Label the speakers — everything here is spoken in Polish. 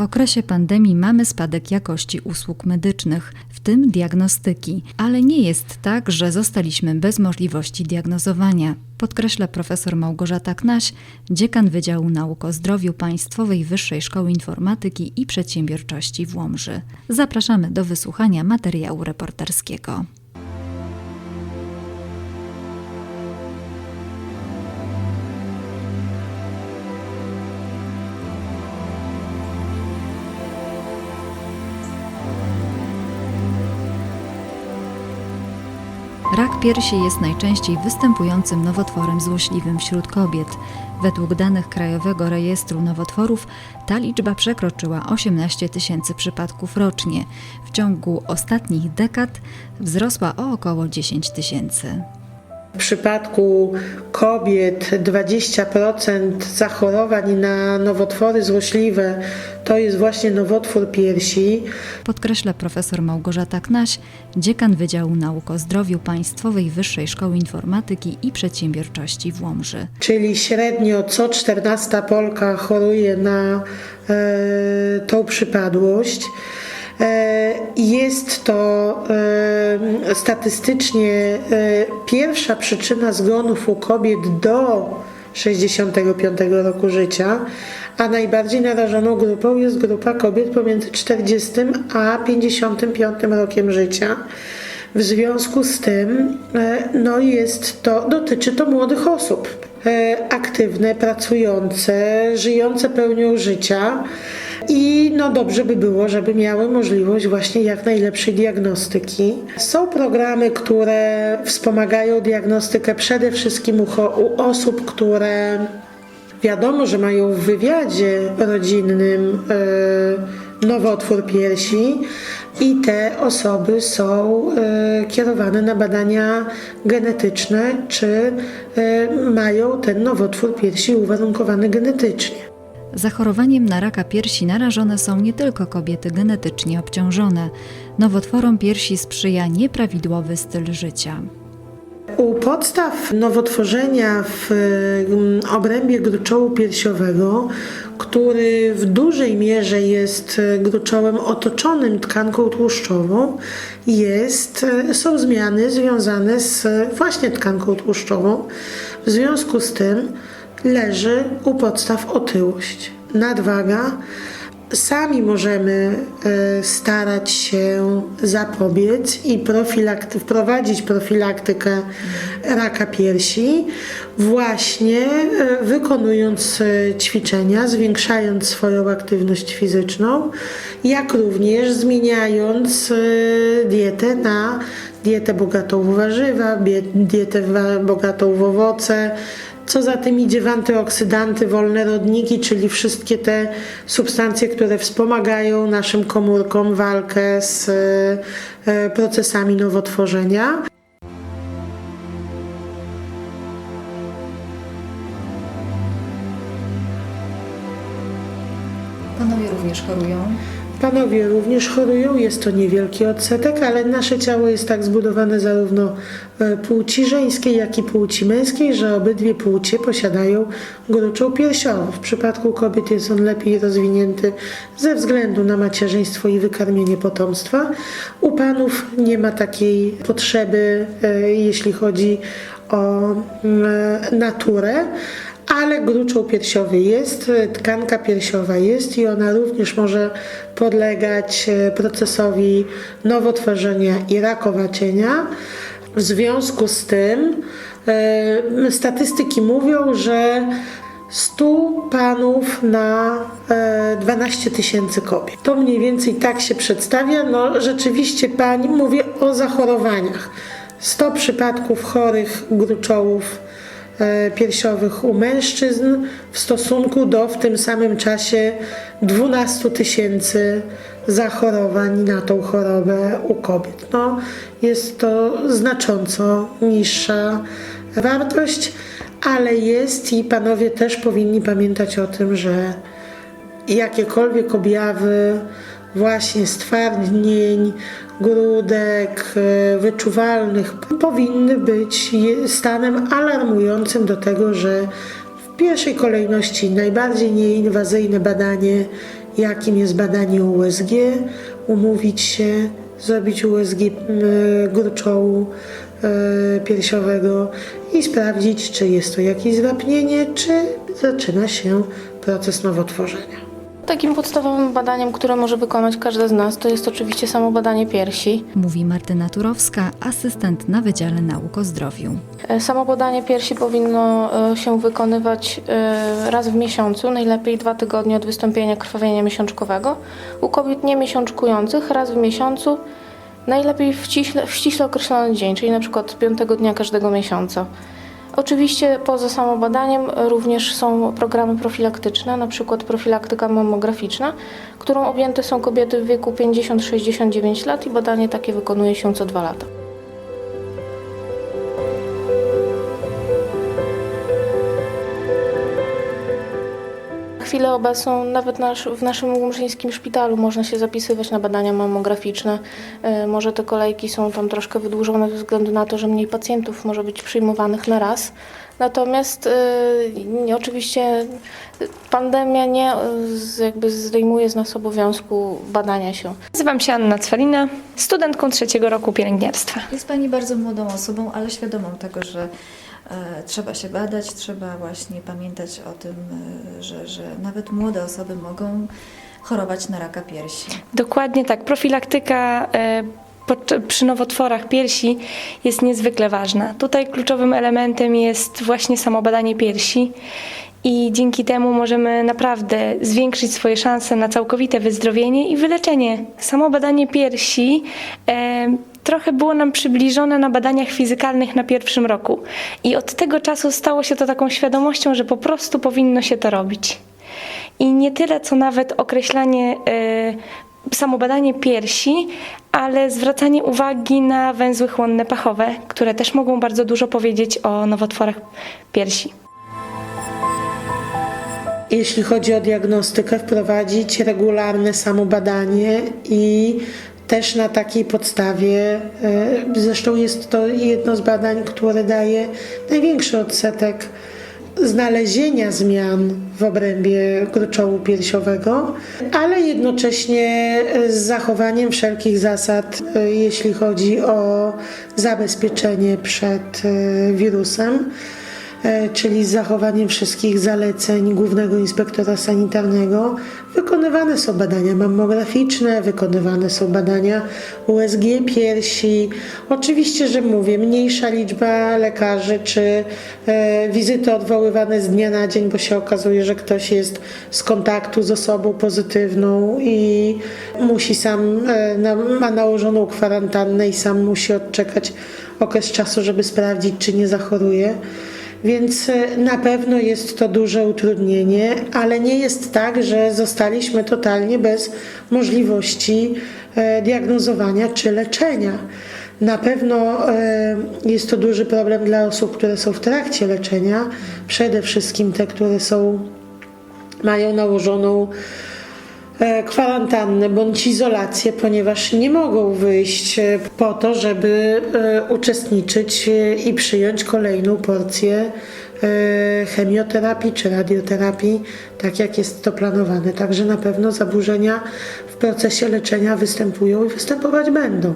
Speaker 1: W okresie pandemii mamy spadek jakości usług medycznych, w tym diagnostyki, ale nie jest tak, że zostaliśmy bez możliwości diagnozowania, podkreśla profesor Małgorzata Knaś, dziekan Wydziału Nauk o Zdrowiu Państwowej Wyższej Szkoły Informatyki i Przedsiębiorczości w Łomży. Zapraszamy do wysłuchania materiału reporterskiego. Rak piersi jest najczęściej występującym nowotworem złośliwym wśród kobiet. Według danych Krajowego Rejestru Nowotworów ta liczba przekroczyła 18 tysięcy przypadków rocznie. W ciągu ostatnich dekad wzrosła o około 10 tysięcy.
Speaker 2: W przypadku kobiet 20% zachorowań na nowotwory złośliwe to jest właśnie nowotwór piersi.
Speaker 1: Podkreśla profesor Małgorzata Knaś, dziekan Wydziału Nauk o Zdrowiu Państwowej Wyższej Szkoły Informatyki i Przedsiębiorczości w Łomży.
Speaker 2: czyli średnio co 14 Polka choruje na e, tą przypadłość. E, Jest to e, statystycznie e, pierwsza przyczyna zgonów u kobiet do 65 roku życia, a najbardziej narażoną grupą jest grupa kobiet pomiędzy 40 a 55 rokiem życia. W związku z tym, e, no jest to, dotyczy to młodych osób, e, aktywne, pracujące, żyjące pełnią życia i no dobrze by było, żeby miały możliwość właśnie jak najlepszej diagnostyki. Są programy, które wspomagają diagnostykę przede wszystkim u, u osób, które Wiadomo, że mają w wywiadzie rodzinnym e, nowotwór piersi i te osoby są e, kierowane na badania genetyczne, czy e, mają ten nowotwór piersi uwarunkowany genetycznie.
Speaker 1: Zachorowaniem na raka piersi narażone są nie tylko kobiety genetycznie obciążone. Nowotworom piersi sprzyja nieprawidłowy styl życia.
Speaker 2: U podstaw nowotworzenia w mm, obrębie gruczołu piersiowego, który w dużej mierze jest e, gruczołem otoczonym tkanką tłuszczową, jest, e, są zmiany związane z e, właśnie tkanką tłuszczową. W związku z tym leży u podstaw otyłość, nadwaga, Sami możemy e, starać się zapobiec i profilakty- wprowadzić profilaktykę raka piersi, właśnie e, wykonując e, ćwiczenia, zwiększając swoją aktywność fizyczną, jak również zmieniając dietę na dietę bogatą w warzywa, dietę bogatą w owoce, co za tym idzie w antyoksydanty, wolne rodniki, czyli wszystkie te substancje, które wspomagają naszym komórkom walkę z e, procesami nowotworzenia.
Speaker 1: Panowie również chorują.
Speaker 2: Panowie również chorują, jest to niewielki odsetek, ale nasze ciało jest tak zbudowane zarówno e, płci żeńskiej, jak i płci męskiej, że obydwie płcie posiadają gruczoł piersiowy. W przypadku kobiet jest on lepiej rozwinięty ze względu na macierzyństwo i wykarmienie potomstwa. U panów nie ma takiej potrzeby, e, jeśli chodzi o mm, naturę ale gruczoł piersiowy jest, tkanka piersiowa jest i ona również może podlegać e, procesowi nowotworzenia i rakowacienia. W związku z tym e, statystyki mówią, że 100 panów na e, 12 tysięcy kobiet. To mniej więcej tak się przedstawia. No rzeczywiście pani, mówię o zachorowaniach. 100 przypadków chorych gruczołów e, piersiowych u mężczyzn w stosunku do w tym samym czasie 12 tysięcy zachorowań na tą chorobę u kobiet. No, jest to znacząco niższa wartość, ale jest i panowie też powinni pamiętać o tym, że jakiekolwiek objawy właśnie stwardnień, grudek e, wyczuwalnych powinny być stanem alarmującym do tego, że w pierwszej kolejności najbardziej nieinwazyjne badanie jakim jest badanie USG, umówić się, zrobić USG gruczołu y, piersiowego i sprawdzić, czy jest to jakieś zwapnienie, czy zaczyna się proces nowotworzenia.
Speaker 3: Takim podstawowym badaniem, które może wykonać każda z nas, to jest oczywiście samo badanie piersi.
Speaker 1: Mówi Martyna Turowska, asystent na Wydziale Nauk o Zdrowiu.
Speaker 3: E, Samo badanie piersi powinno e, się wykonywać e, raz w miesiącu, najlepiej dwa tygodnie od wystąpienia krwawienia miesiączkowego. U kobiet niemiesiączkujących raz w miesiącu, najlepiej w ściśle, w ściśle określony dzień, czyli na przykład piątego dnia każdego miesiąca. Oczywiście poza samobadaniem również są programy profilaktyczne, na przykład profilaktyka mammograficzna, którą objęte są kobiety w wieku 50-69 lat i badanie takie wykonuje się co dwa lata. Chwilę obecną nawet nasz, w naszym łomżyńskim szpitalu można się zapisywać na badania mammograficzne. E, Może te kolejki są tam troszkę wydłużone ze względu na to, że mniej pacjentów może być przyjmowanych na raz. Natomiast nie, oczywiście pandemia nie e, z- jakby zdejmuje z nas obowiązku badania się.
Speaker 4: Nazywam się Anna Cwalina, studentką trzeciego roku pielęgniarstwa.
Speaker 5: Jest Pani bardzo młodą osobą, ale świadomą tego, że trzeba się badać, trzeba właśnie pamiętać o tym, e, że, że nawet młode osoby mogą chorować na raka piersi.
Speaker 4: Dokładnie tak, profilaktyka e, przy nowotworach piersi jest niezwykle ważna. Tutaj kluczowym elementem jest właśnie samo badanie piersi. I dzięki temu możemy naprawdę zwiększyć swoje szanse na całkowite wyzdrowienie i wyleczenie. Samo badanie piersi e, trochę było nam przybliżone na badaniach fizykalnych na pierwszym roku. I od tego czasu stało się to taką świadomością, że po prostu powinno się to robić. I nie tyle, co nawet określanie, y, samo badanie piersi, ale zwracanie uwagi na węzły chłonne pachowe, które też mogą bardzo dużo powiedzieć o nowotworach piersi.
Speaker 2: Jeśli chodzi o diagnostykę, wprowadzić regularne samobadanie i też na takiej podstawie, e, zresztą jest to jedno z badań, które daje największy odsetek znalezienia zmian w obrębie gruczołu piersiowego, ale jednocześnie z zachowaniem wszelkich zasad, e, jeśli chodzi o zabezpieczenie przed e, wirusem czyli z zachowaniem wszystkich zaleceń Głównego Inspektora Sanitarnego. Wykonywane są badania mammograficzne, wykonywane są badania USG piersi. Oczywiście, że mówię, mniejsza liczba lekarzy czy e, wizyty odwoływane z dnia na dzień, bo się okazuje, że ktoś jest z kontaktu z osobą pozytywną i musi sam, e, ma nałożoną kwarantannę i sam musi odczekać okres czasu, żeby sprawdzić, czy nie zachoruje. Więc e, na pewno jest to duże utrudnienie, ale nie jest tak, że zostaliśmy totalnie bez możliwości e, diagnozowania czy leczenia. Na pewno e, jest to duży problem dla osób, które są w trakcie leczenia, przede wszystkim te, które są, mają nałożoną kwarantannę bądź izolację, ponieważ nie mogą wyjść e, po to, żeby e, uczestniczyć e, i przyjąć kolejną porcję e, chemioterapii czy radioterapii, tak jak jest to planowane. Także na pewno zaburzenia w procesie leczenia występują i występować będą.